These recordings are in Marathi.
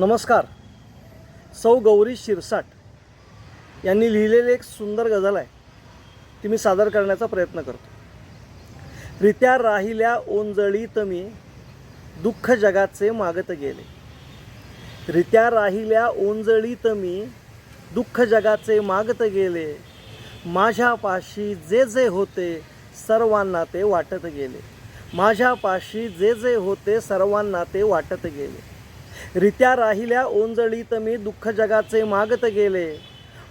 नमस्कार. सौ गौरी शिरसाट यांनी लिहिलेली एक सुंदर गझल आहे. ती मी सादर करण्याचा प्रयत्न करतो. रित्या राहिल्या ओंजळीत मी दुःख जगाचे मागत गेले. रित्या राहिल्या ओंजळीत मी दुःख जगाचे मागत गेले. माझ्यापाशी जे जे होते सर्वांना ते वाटत गेले. माझ्यापाशी जे जे होते सर्वांना ते वाटत गेले. रित्या राहिल्या ओंजळीत मी दुःख जगाचे मागत गेले.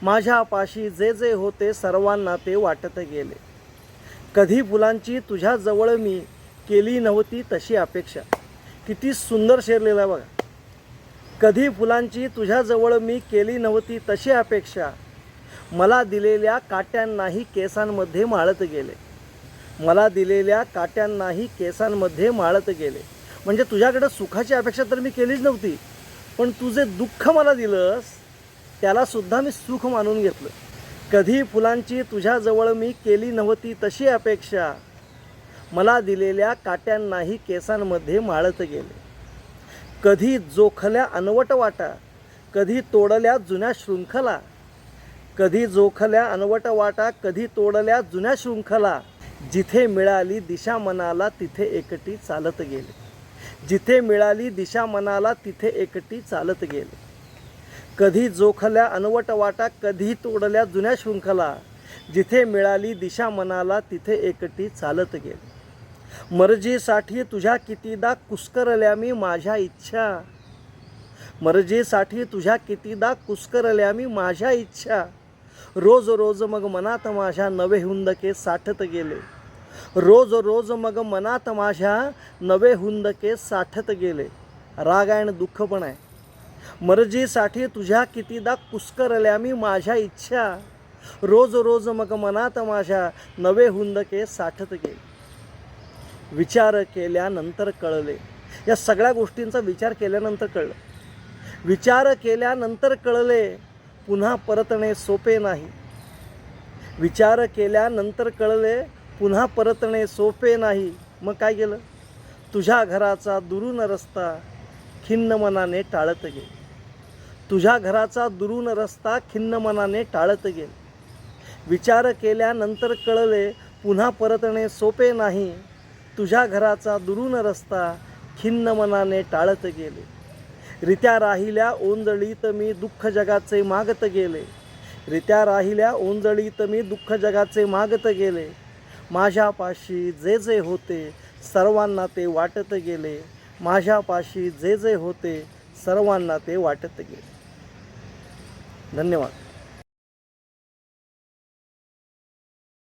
माझ्यापाशी जे जे होते सर्वांना ते वाटत गेले. कधी फुलांची तुझ्याजवळ मी केली नव्हती तशी अपेक्षा. किती सुंदर शेरलेला बघा. कधी फुलांची तुझ्याजवळ मी केली नव्हती तशी अपेक्षा. मला दिलेल्या काट्यांनाही केसांमध्ये माळत गेले. मला दिलेल्या काट्यांनाही केसांमध्ये माळत गेले. म्हणजे तुझ्याकडं सुखाची अपेक्षा तर मी केलीच नव्हती पण तू जे दुःख मला दिलंस त्यालासुद्धा मी सुख मानून घेतलं. कधी फुलांची तुझ्याजवळ मी केली नव्हती तशी अपेक्षा. मला दिलेल्या काट्यांनाही केसांमध्ये माळत गेले. कधी जोखल्या अनवट वाटा कधी तोडल्या जुन्या शृंखला. कधी जोखल्या अनवट वाटा कधी तोडल्या जुन्या शृंखला. जिथे मिळाली दिशा मनाला तिथे एकटी चालत गेले. जिथे मिळाली दिशा मनाला तिथे एकटी चालत गेले. कधी जोखल्या अनवट वाटा कधी तोडल्या जुन्या शृंखला जिथे मिळाली दिशा मनाला तिथे एकटी चालत गेले. मर्जीसाठी तुझ्या कितीदा कुस्करल्या मी माझ्या इच्छा. मर्जीसाठी तुझ्या कितीदा कुस्करल्या मी माझ्या इच्छा. रोज रोज मग मनात माझ्या नवे हुंदके साठत गेले. रोज रोज मग मनात माझ्या नवे हुंदके साठत गेले. राग आहे आणि दुःख पण आहे. मर्जीसाठी तुझ्या कितीदा कुस्करल्या मी माझ्या इच्छा. रोज रोज मग मनात माझ्या नवे हुंदके साठत गेले. विचार केल्यानंतर कळले. या सगळ्या गोष्टींचा विचार केल्यानंतर कळलं. विचार केल्यानंतर कळले पुन्हा परतणे सोपे नाही. विचार केल्यानंतर कळले पुन्हा परतणे सोपे नाही. मग काय केलं तुझ्या घराचा दुरून रस्ता खिन्न मनाने टाळत गेले. तुझ्या घराचा दुरून रस्ता खिन्न मनाने टाळत गेल. विचार केल्यानंतर कळले पुन्हा परतणे सोपे नाही. तुझ्या घराचा दुरून रस्ता खिन्न मनाने टाळत गेले. रित्या राहिल्या ओंजळीत मी दुःख जगाचे मागत गेले. रित्या राहिल्या ओंजळीत मी दुःख जगाचे मागत गेले. माझ्यापाशी जे जे होते सर्वांना ते वाटत गेले. माझ्यापाशी जे जे होते सर्वांना ते वाटत गेले. धन्यवाद.